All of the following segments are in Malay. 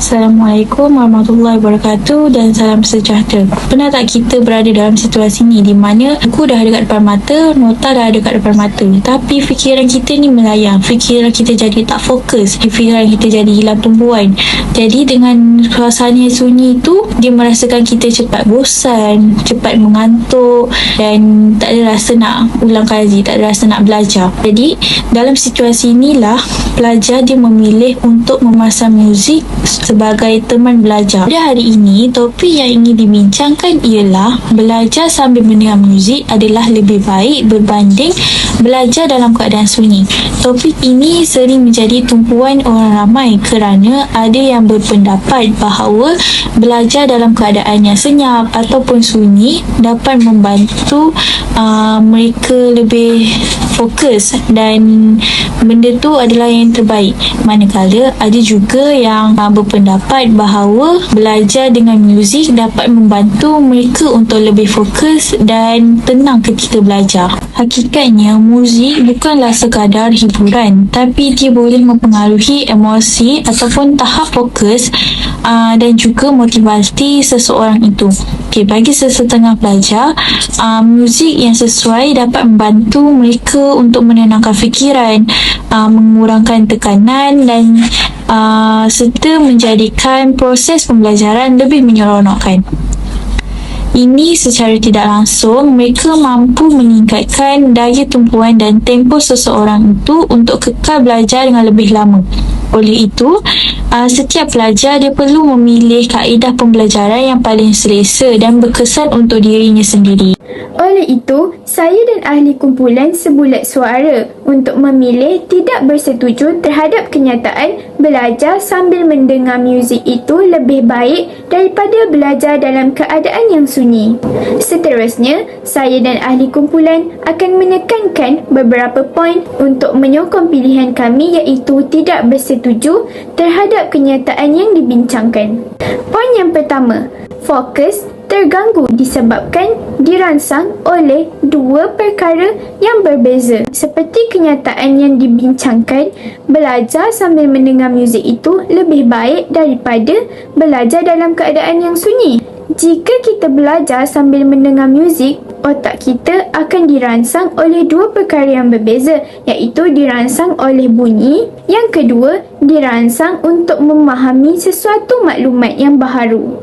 Assalamualaikum warahmatullahi wabarakatuh dan salam sejahtera. Pernah tak kita berada dalam situasi ni di mana aku dah ada kat depan mata, nota dah ada kat depan mata. Tapi fikiran kita ni melayang. Fikiran kita jadi tak fokus. Fikiran kita jadi hilang tumpuan. Jadi dengan suasana yang sunyi tu, dia merasakan kita cepat bosan, cepat mengantuk dan tak ada rasa nak ulang kaji, tak ada rasa nak belajar. Jadi dalam situasi inilah pelajar dia memilih untuk memasang muzik sebagai teman belajar. Pada hari ini, topik yang ingin dibincangkan ialah belajar sambil mendengar muzik adalah lebih baik berbanding belajar dalam keadaan sunyi. Topik ini sering menjadi tumpuan orang ramai kerana ada yang berpendapat bahawa belajar dalam keadaan yang senyap ataupun sunyi dapat membantu uh, mereka lebih fokus dan benda tu adalah yang terbaik. Manakala ada juga yang uh, berpendapat bahawa belajar dengan muzik dapat membantu mereka untuk lebih fokus dan tenang ketika belajar. Hakikatnya muzik bukanlah sekadar hiburan tapi dia boleh mempengaruhi emosi ataupun tahap fokus uh, dan juga motivasi seseorang itu. Okay, bagi sesetengah pelajar, uh, muzik yang sesuai dapat membantu mereka untuk menenangkan fikiran, uh, mengurangkan tekanan dan uh, serta menjadikan proses pembelajaran lebih menyeronokkan. Ini secara tidak langsung mereka mampu meningkatkan daya tumpuan dan tempo seseorang itu untuk kekal belajar dengan lebih lama. Oleh itu, uh, setiap pelajar dia perlu memilih kaedah pembelajaran yang paling selesa dan berkesan untuk dirinya sendiri. Oleh itu, saya dan ahli kumpulan sebulat suara untuk memilih tidak bersetuju terhadap kenyataan belajar sambil mendengar muzik itu lebih baik daripada belajar dalam keadaan yang sunyi. Seterusnya, saya dan ahli kumpulan akan menekankan beberapa poin untuk menyokong pilihan kami iaitu tidak bersetuju terhadap kenyataan yang dibincangkan. Poin yang pertama, fokus terganggu disebabkan dirangsang oleh dua perkara yang berbeza. Seperti kenyataan yang dibincangkan, belajar sambil mendengar muzik itu lebih baik daripada belajar dalam keadaan yang sunyi. Jika kita belajar sambil mendengar muzik, otak kita akan dirangsang oleh dua perkara yang berbeza iaitu dirangsang oleh bunyi, yang kedua dirangsang untuk memahami sesuatu maklumat yang baharu.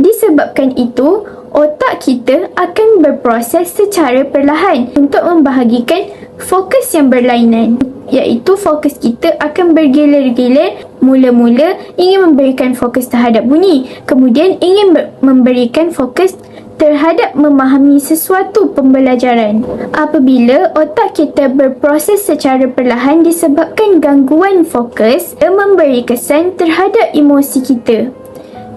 Disebabkan itu, otak kita akan berproses secara perlahan untuk membahagikan fokus yang berlainan iaitu fokus kita akan bergilir-gilir mula-mula ingin memberikan fokus terhadap bunyi. Kemudian ingin memberikan fokus terhadap memahami sesuatu pembelajaran. Apabila otak kita berproses secara perlahan disebabkan gangguan fokus dan memberi kesan terhadap emosi kita.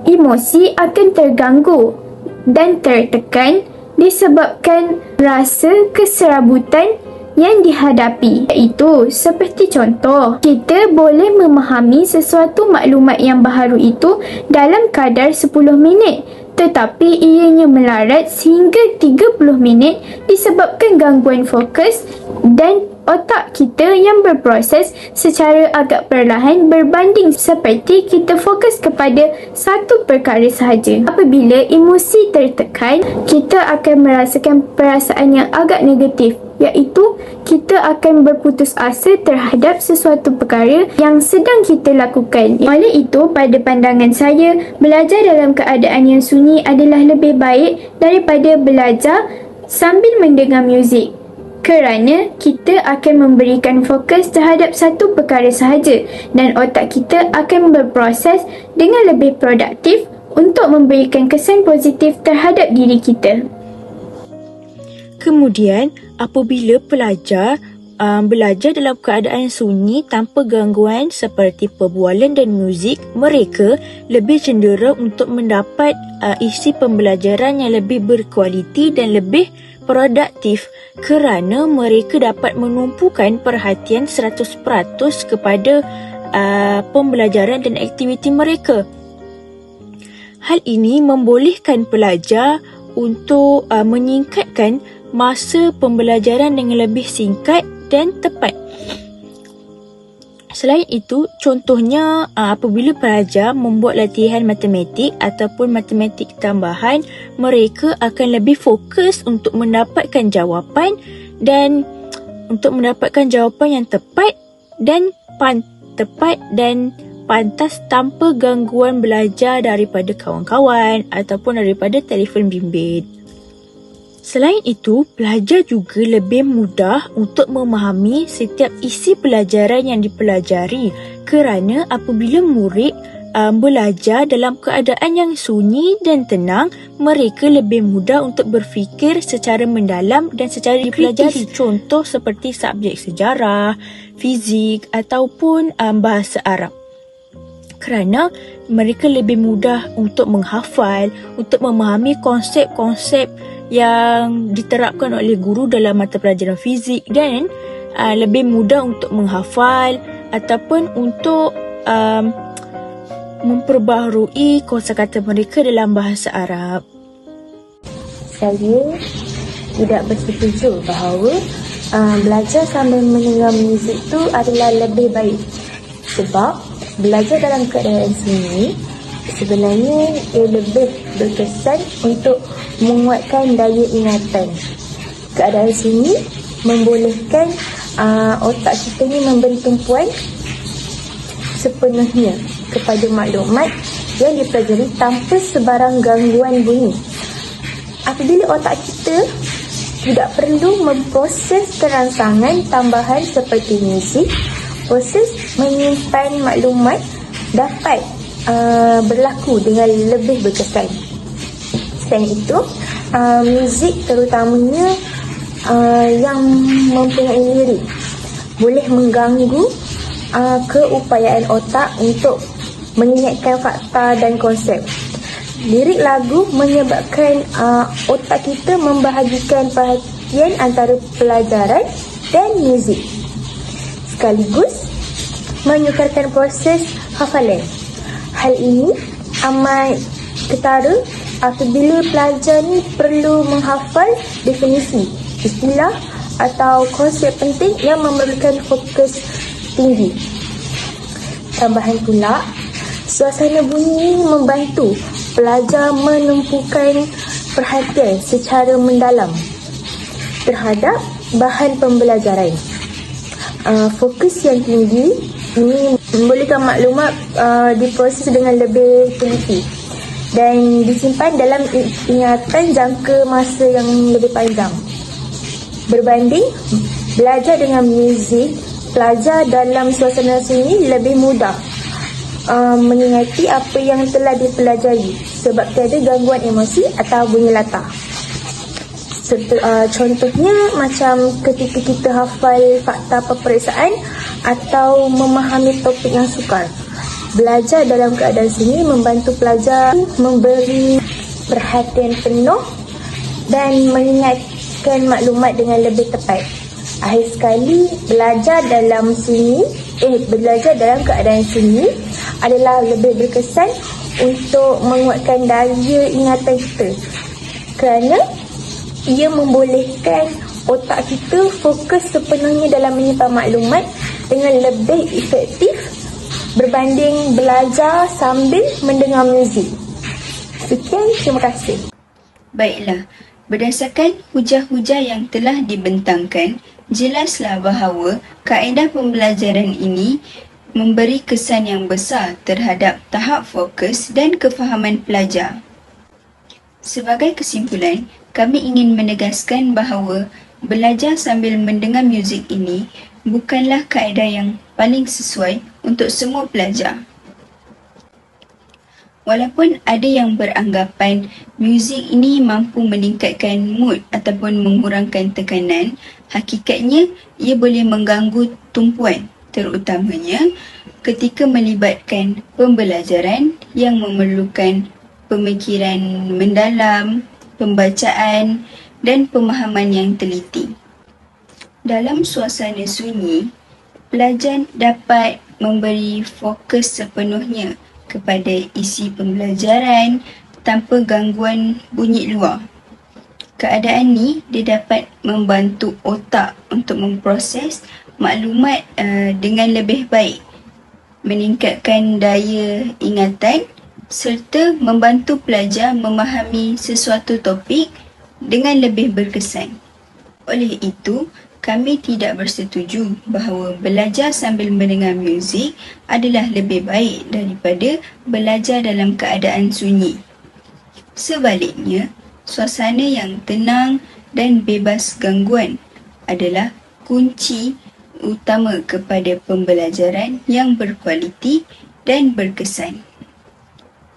Emosi akan terganggu dan tertekan disebabkan rasa keserabutan yang dihadapi iaitu seperti contoh kita boleh memahami sesuatu maklumat yang baharu itu dalam kadar 10 minit tetapi ianya melarat sehingga 30 minit disebabkan gangguan fokus dan otak kita yang berproses secara agak perlahan berbanding seperti kita fokus kepada satu perkara sahaja. Apabila emosi tertekan, kita akan merasakan perasaan yang agak negatif iaitu kita akan berputus asa terhadap sesuatu perkara yang sedang kita lakukan. Oleh itu, pada pandangan saya, belajar dalam keadaan yang sunyi adalah lebih baik daripada belajar sambil mendengar muzik kerana kita akan memberikan fokus terhadap satu perkara sahaja dan otak kita akan berproses dengan lebih produktif untuk memberikan kesan positif terhadap diri kita. Kemudian, apabila pelajar um, belajar dalam keadaan sunyi tanpa gangguan seperti perbualan dan muzik, mereka lebih cenderung untuk mendapat uh, isi pembelajaran yang lebih berkualiti dan lebih produktif kerana mereka dapat menumpukan perhatian 100% kepada uh, pembelajaran dan aktiviti mereka. Hal ini membolehkan pelajar untuk uh, menyingkatkan masa pembelajaran dengan lebih singkat dan tepat. Selain itu, contohnya uh, apabila pelajar membuat latihan matematik ataupun matematik tambahan, mereka akan lebih fokus untuk mendapatkan jawapan dan untuk mendapatkan jawapan yang tepat dan pan tepat dan pantas tanpa gangguan belajar daripada kawan-kawan ataupun daripada telefon bimbit. Selain itu, pelajar juga lebih mudah untuk memahami setiap isi pelajaran yang dipelajari kerana apabila murid um, belajar dalam keadaan yang sunyi dan tenang, mereka lebih mudah untuk berfikir secara mendalam dan secara dipelajari. Contoh seperti subjek sejarah, fizik ataupun um, bahasa Arab kerana mereka lebih mudah untuk menghafal, untuk memahami konsep-konsep yang diterapkan oleh guru dalam mata pelajaran fizik dan uh, lebih mudah untuk menghafal ataupun untuk um, memperbaharui kosakata mereka dalam bahasa Arab. Saya tidak bersetuju bahawa uh, belajar sambil mendengar muzik itu adalah lebih baik sebab belajar dalam keadaan sunyi sebenarnya ia lebih berkesan untuk menguatkan daya ingatan. Keadaan sini membolehkan uh, otak kita ni memberi tumpuan sepenuhnya kepada maklumat yang dipelajari tanpa sebarang gangguan bunyi. Apabila otak kita tidak perlu memproses kerangsangan tambahan seperti muzik, proses menyimpan maklumat dapat uh, berlaku dengan lebih berkesan. Selain itu, uh, muzik terutamanya uh, yang mempunyai lirik boleh mengganggu uh, keupayaan otak untuk mengingatkan fakta dan konsep. Lirik lagu menyebabkan uh, otak kita membahagikan perhatian antara pelajaran dan muzik. Sekaligus menyukarkan proses hafalan. Hal ini amat ketara apabila pelajar ni perlu menghafal definisi, istilah atau konsep penting yang memerlukan fokus tinggi. Tambahan pula, suasana bunyi membantu pelajar menumpukan perhatian secara mendalam terhadap bahan pembelajaran. Uh, fokus yang tinggi ini membolehkan maklumat uh, diproses dengan lebih teliti dan disimpan dalam ingatan jangka masa yang lebih panjang. Berbanding belajar dengan muzik, pelajar dalam suasana sunyi lebih mudah uh, mengingati apa yang telah dipelajari sebab tiada gangguan emosi atau bunyi latar. Serta, uh, contohnya macam ketika kita hafal fakta peperiksaan atau memahami topik yang sukar. Belajar dalam keadaan sini membantu pelajar memberi perhatian penuh dan mengingatkan maklumat dengan lebih tepat. Akhir sekali, belajar dalam sini, eh belajar dalam keadaan sini adalah lebih berkesan untuk menguatkan daya ingatan kita. Kerana ia membolehkan otak kita fokus sepenuhnya dalam menyimpan maklumat dengan lebih efektif berbanding belajar sambil mendengar muzik. Sekian, terima kasih. Baiklah, berdasarkan hujah-hujah yang telah dibentangkan, jelaslah bahawa kaedah pembelajaran ini memberi kesan yang besar terhadap tahap fokus dan kefahaman pelajar. Sebagai kesimpulan, kami ingin menegaskan bahawa belajar sambil mendengar muzik ini bukanlah kaedah yang paling sesuai untuk semua pelajar. Walaupun ada yang beranggapan muzik ini mampu meningkatkan mood ataupun mengurangkan tekanan, hakikatnya ia boleh mengganggu tumpuan terutamanya ketika melibatkan pembelajaran yang memerlukan pemikiran mendalam, pembacaan dan pemahaman yang teliti. Dalam suasana sunyi, pelajar dapat memberi fokus sepenuhnya kepada isi pembelajaran tanpa gangguan bunyi luar. Keadaan ni dia dapat membantu otak untuk memproses maklumat uh, dengan lebih baik, meningkatkan daya ingatan serta membantu pelajar memahami sesuatu topik dengan lebih berkesan. Oleh itu, kami tidak bersetuju bahawa belajar sambil mendengar muzik adalah lebih baik daripada belajar dalam keadaan sunyi. Sebaliknya, suasana yang tenang dan bebas gangguan adalah kunci utama kepada pembelajaran yang berkualiti dan berkesan.